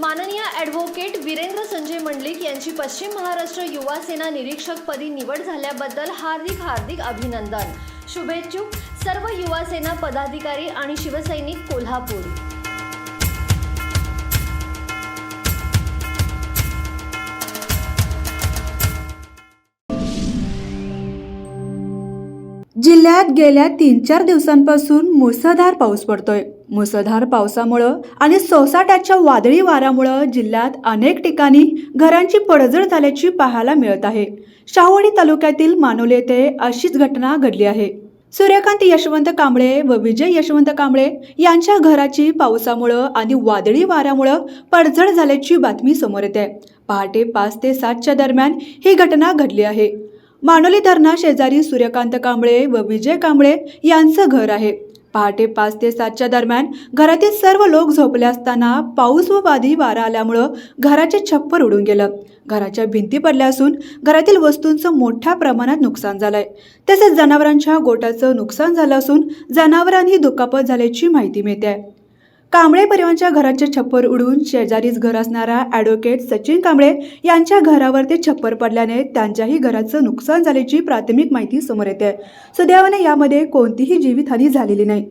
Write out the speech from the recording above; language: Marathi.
माननीय ॲडव्होकेट वीरेंद्र संजय मंडलिक यांची पश्चिम महाराष्ट्र युवा सेना निरीक्षकपदी निवड झाल्याबद्दल हार्दिक हार्दिक अभिनंदन. शुभेच्छुक सर्व युवा सेना पदाधिकारी आणि शिवसैनिक कोल्हापूर. जिल्ह्यात गेल्या तीन चार दिवसांपासून मुसळधार पाऊस पडतोय. मुसळधार पावसामुळं आणि सोसाट्याच्या वादळी वाऱ्यामुळं जिल्ह्यात अनेक ठिकाणी घरांची पडझड झाल्याची पाहायला मिळत आहे. शाहूवाडी तालुक्यातील मानोली येथे अशीच घटना घडली आहे. सूर्यकांत यशवंत कांबळे व विजय यशवंत कांबळे यांच्या घराची पावसामुळं आणि वादळी वाऱ्यामुळं पडझड झाल्याची बातमी समोर येते. पहाटे पाच ते सातच्या दरम्यान ही घटना घडली आहे. मानोली धरणा शेजारी सूर्यकांत कांबळे व विजय कांबळे यांचं घर आहे. पहाटे पाच ते सातच्या दरम्यान घरातील सर्व लोक झोपले असताना पाऊस व वादी वारा आल्यामुळं घराचे छप्पर उडून गेलं. घराच्या भिंती पडल्या असून घरातील वस्तूंचं मोठ्या प्रमाणात नुकसान झालंय. तसेच जनावरांच्या गोटाचं नुकसान झालं असून जनावरांनी दुखापत झाल्याची माहिती मिळते कांबळे परिवाराच्या घराचे छप्पर उडून शेजारीच घर असणारा ॲडव्होकेट सचिन कांबळे यांच्या घरावर ते छप्पर पडल्याने त्यांच्याही घराचं नुकसान झाल्याची प्राथमिक माहिती समोर येते. सुदैवाने यामध्ये कोणतीही जीवितहानी झालेली नाही.